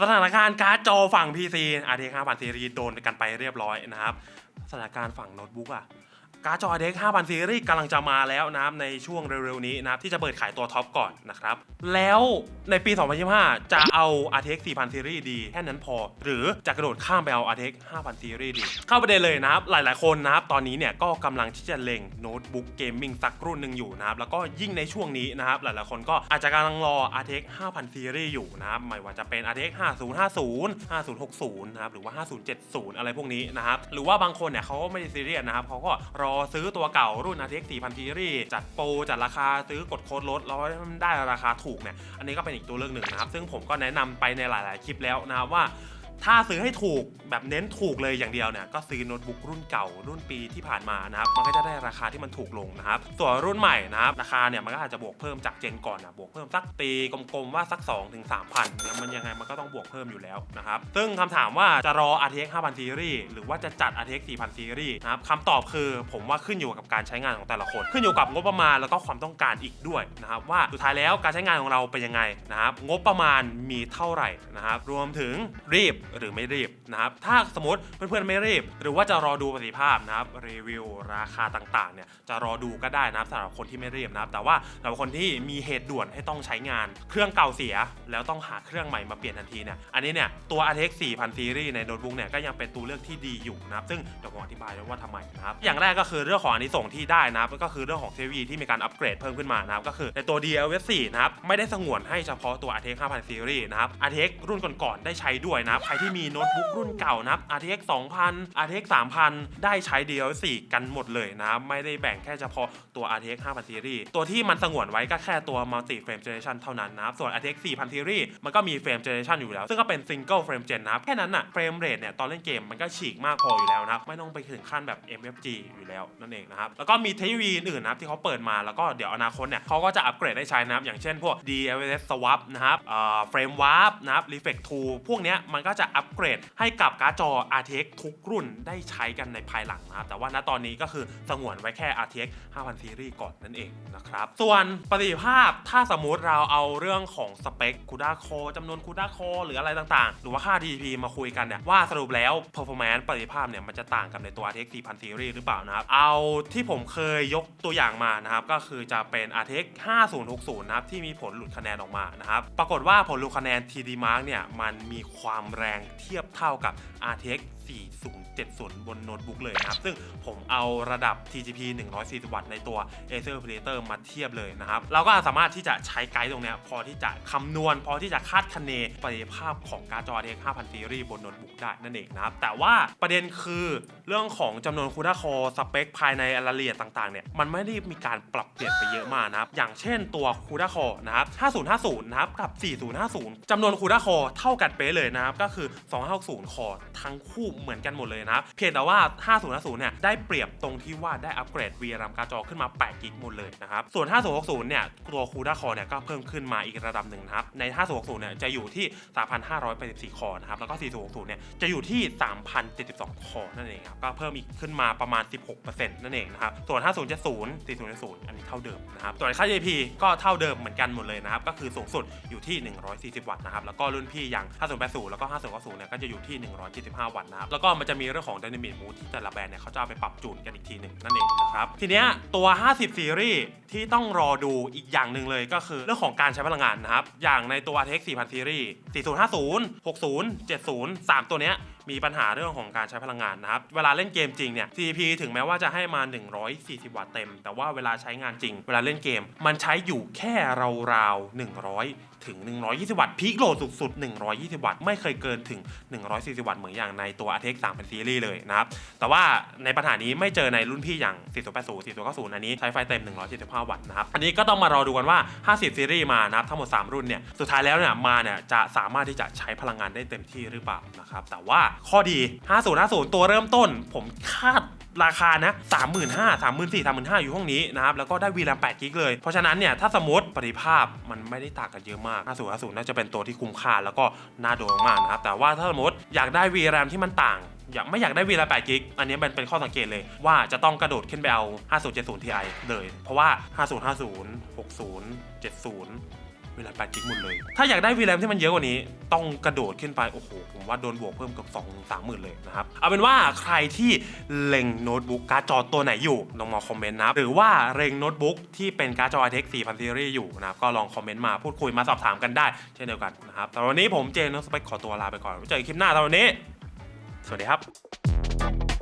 สถานการณ์การ์ดจอฝั่ง PC RTX 5000ซีรีส์โดนกันไปเรียบร้อยนะครับ สถานการณ์ฝั่งโน้ตบุ๊กอะ การ์ดจอ RTX 5000ซีรีส์กำลังจะมาแล้วนะครับในช่วงเร็วๆนี้นะครับที่จะเปิดขายตัวท็อปก่อนนะครับ แล้วในปี 2025 จะเอา RTX 4000ซีรีส์ดี แค่นั้นพอ หรือจะกระโดดข้ามไปเอา RTX 5000ซีรีส์ดี เข้าประเด็นเลยนะครับ หลายๆคนนะครับ ตอนนี้เนี่ยก็กำลังที่จะเล็งโน้ตบุ๊กเกมมิ่งสักรุ่นหนึ่งอยู่นะครับ แล้วก็ยิ่งในช่วงนี้นะครับ หลายๆคนก็อาจจะกำลังรอ RTX 5000ซีรีส์อยู่นะครับไม่ว่าจะเป็น RTX 5050 5060นะครับหรือว่า 5070 อะไรพวกนี้นะครับหรือว่าบางคนเนี่ยเขาก็ไม่ได้ซีเรียสนะครับเขาก็รอซื้อตัวเก่ารุ่น RTX 4000 Series จัดโปรจัดราคาซื้อกดโค้ดลดแล้วได้ราคาถูกเนี่ยอันนี้ก็เป็นอีกตัวเลือกหนึ่งนะครับซึ่งผมก็แนะนำไปในหลาย ๆ คลิปแล้วนะครับว่า ถ้าซื้อให้ถูกแบบเน้นถูกเลยอย่างเดียวเนี่ยก็ซื้อโน้ตบุ๊กรุ่นเก่ารุ่นปีที่ผ่านมานะครับมันก็จะได้ราคาที่มันถูกลงนะครับส่วนรุ่นใหม่นะครับราคาเนี่ยมันก็อาจจะบวกเพิ่มจากเจนก่อนนะบวกเพิ่มสักตีกลมๆว่าสัก 2-3ถึง3,000เนี่ยมันยังไงมันก็ต้องบวกเพิ่มอยู่แล้วนะครับซึ่งคำถามว่าจะรอ RTX 5000ซีรีส์หรือว่าจะจัด RTX 4000ซีรีส์นะครับคำตอบคือผมว่าขึ้นอยู่กับการใช้งานของแต่ละคน ขึ้นอยู่กับงบประมาณแล้วก็ความต้องการอีกด้วยนะครับว่าสุดท้ายแล้วการใช้งานของเราเป็นยังไงนะครับงบประมาณมีเท่าไหร่นะครับรวมถึงรีบหรือไม่รีบนะครับ ถ้าสมมติเพื่อนๆไม่รีบ หรือว่าจะรอดูประสิทธิภาพนะครับรีวิวราคาต่างๆเนี่ยจะรอดูก็ได้นะครับสำหรับคนที่ไม่รีบนะครับ แต่ว่าสำหรับคนที่มีเหตุด่วนให้ต้องใช้งาน เครื่องเก่าเสียแล้วต้องหาเครื่องใหม่มาเปลี่ยนทันทีเนี่ยอันนี้เนี่ยตัว RTX 4000ซีรีส์ในโน้ตบุ๊กเนี่ยก็ยังเป็นตัวเลือกที่ดีอยู่นะครับ ซึ่งเดี๋ยวผมอธิบายด้วยว่าทำไมนะครับอย่างแรกก็คือเรื่องของอันนี้ส่งที่ได้นะครับก็คือเรื่องของเทคโนโลยีที่มีการอัปเกรดเพิ่มขึ้นมานะครับก็คือในตัว DLS 4นะครับไม่ได้สงวนให้เฉพาะตัว RTX 5000ซีรีส์นะครับ RTX รุ่นก่อนๆได้ใช้ด้วยนะครับใครที่มีโน้ตบุ๊กรุ่นเก่านะครับ RTX 2000 RTX 3000 ได้ใช้ DLC กันหมดเลยนะ ไม่ได้แบ่งแค่เฉพาะตัว RTX 5000ซีรีส์ตัวที่มันสงวนไว้ก็แค่ตัว Multi Frame Generation เท่านั้นนะครับ ส่วน RTX 4000ซีรีส์มันก็มี Frame Generation อยู่แล้ว ซึ่งก็เป็น Single Frame Gen นะครับ แค่นั้นน่ะ Frame Rate เนี่ยตอนเล่นเกมมันก็ฉีกมากพออยู่แล้วนะครับ ไม่ต้องไปถึงขั้นแบบ MFG อยู่แล้วนั่นเองนะครับ แล้วก็มีเทคโนโลยีอื่นนะครับที่เขาเปิดมา แล้วก็เดี๋ยวอนาคตเนี่ยเขาก็จะอัปเกรดได้ใช้นะครับ อย่างเช่นพวก DLSS Swap นะครับเอ่อ Frame Warp นะครับ Reflect Tool พวกเนี้ยมันก็จะอัปเกรดให้กับการ์ดจอ RTX ทุกรุ่นได้ใช้กันในภายหลังนะครับ แต่ว่าณตอนนี้ก็คือสงวนไว้แค่ RTX 5000ซีรีส์ก่อนนั่นเองนะครับ ส่วนประสิทธิภาพถ้าสมมุติเราเอาเรื่องของสเปค CUDA core จำนวน CUDA core หรืออะไรต่างๆ หรือว่าค่า DP มาคุยกันเนี่ยว่าสรุปแล้ว performance ประสิทธิภาพเนี่ยมันจะต่างกับในตัว RTX 4000ซีรีส์หรือเปล่านะครับ เอาที่ผมเคยยกตัวอย่างมานะครับก็คือจะเป็น RTX 5060 นะครับที่มีผลหลุดคะแนนออกมานะครับปรากฏว่าผลหลุดคะแนน TD Mark เนี่ยมันมีความแรงเทียบเท่ากับ RTX 4070 บนโน้ตบุ๊กเลยนะครับ ซึ่งผมเอาระดับ TGP 140 วัตต์ในตัว Acer Predator มาเทียบเลยนะครับ เราก็สามารถที่จะใช้ไกด์ตรงนี้พอที่จะคำนวณ พอที่จะคาดคะเนประสิทธิภาพของการ์ดจอ RTX 5000ซีรีส์บนโน้ตบุ๊กได้นั่นเองนะครับ แต่ว่าประเด็นคือเรื่องของจำนวนคูด้าคอสเปคภายในรายละเอียดต่างๆเนี่ยมันไม่ได้มีการปรับเปลี่ยนไปเยอะมากนะครับ อย่างเช่นตัวคูด้าคอนะครับ5050 นะครับกับ 4050จำนวนคูด้าคอเท่ากันเป๊ะเลยนะครับก็คือ2560 คอทั้งคู่เหมือนกันหมดเลยนะครับ เพียงแต่ว่า 5050 เนี่ย ได้เปรียบตรงที่ว่าได้อัปเกรด VRAM การ์ดจอขึ้นมา 8 กิกหมดเลยนะครับ ส่วน 5060 เนี่ย ตัวคูด้าคอเนี่ย ก็เพิ่มขึ้นมาอีกระดับหนึ่งนะครับ ใน 5060 เนี่ย จะอยู่ที่ 3,584 คอนะครับ แล้วก็ 4060 เนี่ย จะอยู่ที่ 3,072 คอนั่นเองครับ ก็เพิ่มอีกขึ้นมาประมาณ 16%นั่นเองนะครับ ส่วน 5070 4070 อันนี้เท่าเดิมนะครับ ส่วนค่า JP ก็เท่าเดิมเหมือนกันหมดเลยนะครับ ก็คือสูงสุดอยู่ที่ 140 วัตต์นะครับ แล้วก็รุ่นพี่อย่าง 5080 แล้วก็5090เนี่ยก็จะอยู่ที่ 175 วัตต์นะครับแล้วก็มันจะมีเรื่องของ Dynamic Mood ที่แต่ละแบรนด์เนี่ยเขาจะเอาไปปรับจูนกันอีกทีหนึ่งนั่นเองนะครับทีเนี้ยตัว 50 ซีรีส์ที่ต้องรอดูอีกอย่างหนึ่งเลยก็คือเรื่องของการใช้พลังงานนะครับอย่างในตัว RTX 4000 ซีรีส์4050 60 70 3 ตัวเนี้ย มีปัญหาเรื่องของการใช้พลังงานนะครับ เวลาเล่นเกมจริงเนี่ย CP ถึงแม้ว่าจะให้มา 140 วัตต์เต็ม แต่ว่าเวลาใช้งานจริง เวลาเล่นเกม มันใช้อยู่แค่ราวๆ100ถึง 120 วัตต์ พีคโหลดสุดๆ120 วัตต์ ไม่เคยเกินถึง 140 วัตต์ เหมือนอย่างในตัว RTX 3000ซีรีส์เลยนะครับ แต่ว่าในปัญหานี้ไม่เจอในรุ่นพี่อย่าง 4080 4090 อันนี้ใช้ไฟเต็ม 175 วัตต์นะครับ อันนี้ก็ต้องมารอดูกันว่า 50 ซีรีส์มานะครับ ทั้งหมด 3 รุ่นเนี่ย สุดท้ายแล้วเนี่ย มาเนี่ย จะสามารถที่จะใช้พลังงานได้เต็มที่หรือเปล่านะครับ แต่ว่าข้อดี 5050 ตัวเริ่มต้น ผมคาดราคานะ35,000 34,000 35,000 อยู่ห้องนี้นะครับ แล้วก็ได้วีแรม8กิกเลย เพราะฉะนั้นเนี่ย ถ้าสมมติปริภาพมันไม่ได้ต่างกันเยอะมาก 50 50 น่าจะเป็นตัวที่คุ้มค่าแล้วก็น่าโดนมากนะครับ แต่ว่าถ้าสมมติอยากได้วีแรมที่มันต่างอยากไม่อยากได้วีแรม8กิก อันนี้มันเป็นข้อสังเกตเลยว่าจะต้องกระโดดขึ้นไปเอา 5070 Ti เลย เพราะว่า 5050 60 70 เวลา8กิกหมดเลย ถ้าอยากได้ VRAM ที่มันเยอะกว่านี้ ต้องกระโดดขึ้นไป โอ้โห ผมว่าโดนบวกเพิ่มเกือบ2 3หมื่นเลยนะครับ เอาเป็นว่าใครที่เล็งโน้ตบุ๊กการ์ดจอตัวไหนอยู่ ลองมาคอมเมนต์นะหรือว่าเล็งโน้ตบุ๊กที่เป็นการ์ดจอ iTech 4000 Series อยู่นะครับ ก็ลองคอมเมนต์มาพูดคุยมาสอบถามกันได้เช่นเดียวกันนะครับแต่วันนี้ผมเจนนสเปคขอตัวลาไปก่อนไว้เจอกันคลิปหน้าตอนวันนี้ สวัสดีครับ